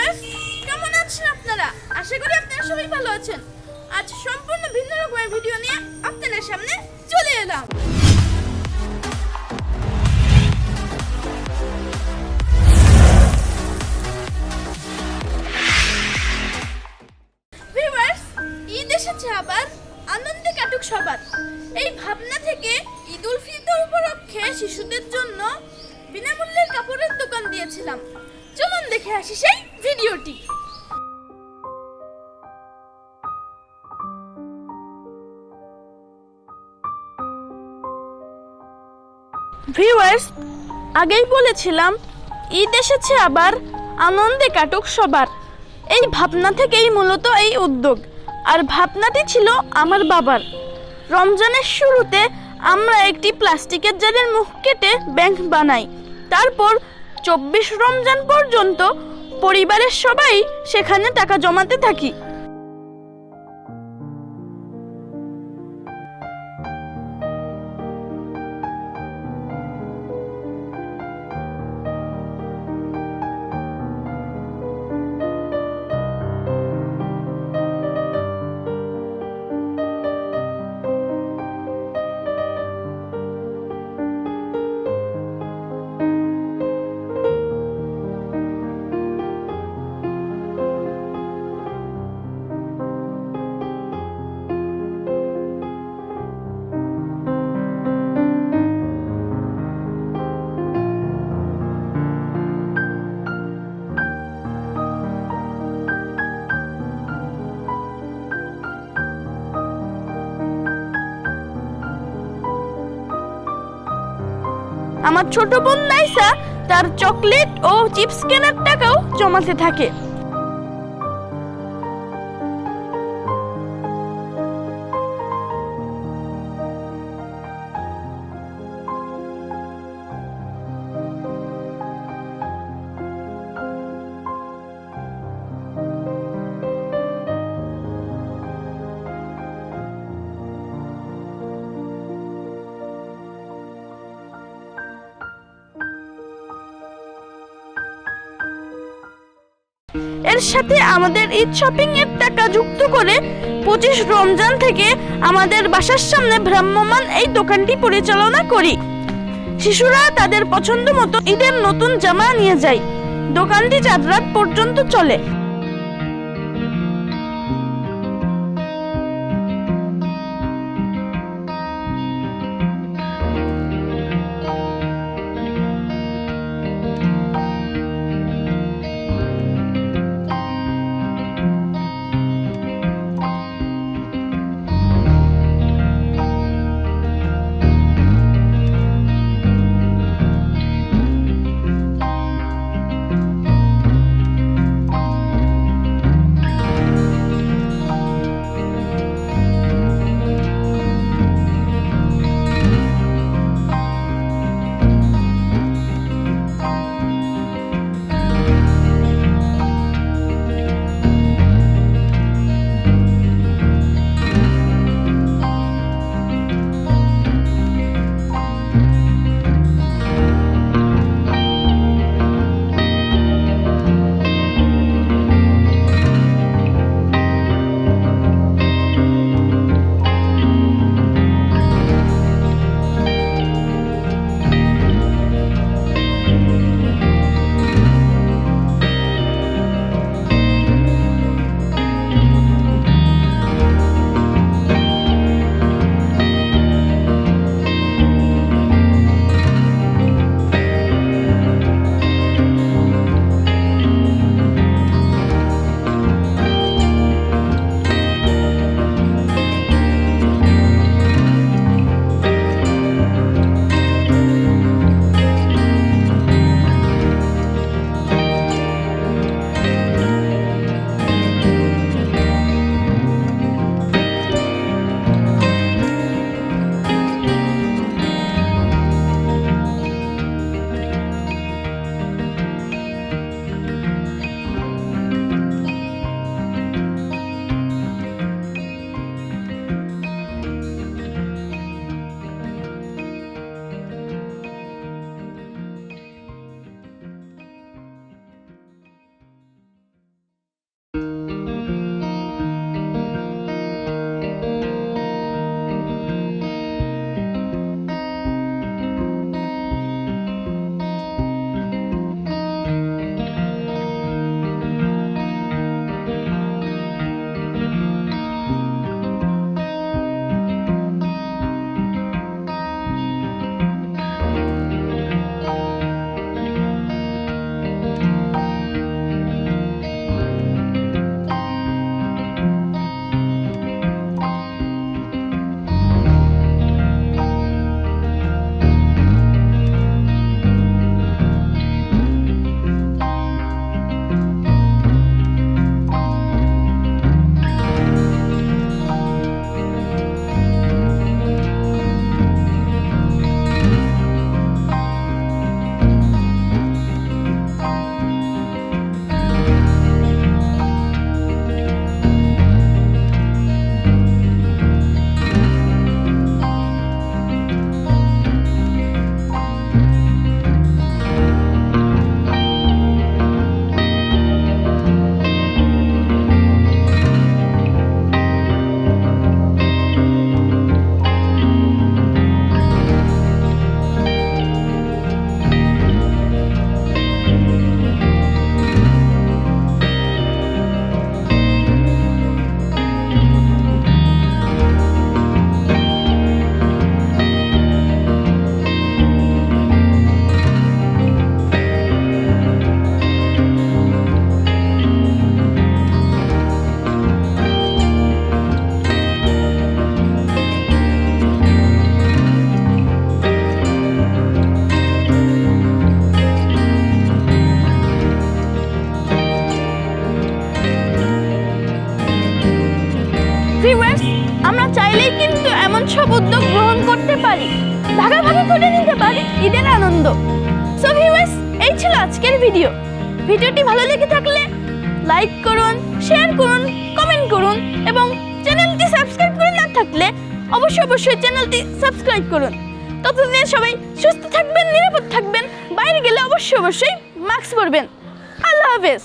Viewers কেমন আছেন আপনারা? আশা করি আপনারা সবাই ভালো আছেন। আজ সম্পূর্ণ ভিন্ন রকমের ভিডিও নিয়ে আপনাদের সামনে চলে এলাম। ভিউয়ার্স ঈদ এসেছে আবার, আনন্দে কাটুক সবার। এই ভাবনা থেকে ঈদ উল ফিতর উপলক্ষে শিশুদের জন্য বিনামূল্যের কাপড়ের দোকান দিয়েছিলাম। দেখে আসি সেই ভিডিওটি। ভিউয়ার্স, আগেই বলেছিলাম, ঈদ এসেছে আবার আনন্দে কাটুক সবার। এই ভাবনা থেকেই মূলত এই উদ্যোগ। আর ভাবনাটি ছিল আমার বাবার। রমজানের শুরুতে আমরা একটি প্লাস্টিকের জারের মুখ কেটে ব্যাংক বানাই। তারপর চব্বিশ রমজান পর্যন্ত পরিবারের সবাই সেখানে টাকা জমাতে থাকি। আমার ছোট বোন নাইসা তার চকলেট ও চিপস কেনার টাকাও জমাতে থাকে। এর সাথে আমাদের ঈদ শপিং এর টাকা যুক্ত করে পঁচিশ রমজান থেকে আমাদের বাসার সামনে ভ্রাম্যমান এই দোকানটি পরিচালনা করি। শিশুরা তাদের পছন্দ মতো ঈদের নতুন জামা নিয়ে যায়। দোকানটি চার রাত পর্যন্ত চলে। আমরা চাইলেই কিন্তু এমন সব উদ্যোগ গ্রহণ করতে পারি। ভাগাভাগি করে নিতে পারি ঈদের আনন্দ। সো ভিউয়ার্স এই ছিল আজকের ভিডিও ভিডিওটি ভালো লেগে থাকলে লাইক করুন শেয়ার করুন কমেন্ট করুন এবং চ্যানেলটি সাবস্ক্রাইব করে না থাকলে অবশ্যই অবশ্যই চ্যানেলটি সাবস্ক্রাইব করুন। ততদিনে সবাই সুস্থ থাকবেন, নিরাপদ থাকবেন, বাইরে গেলে অবশ্যই অবশ্যই মাস্ক পরবেন। আল্লাহ হাফেজ।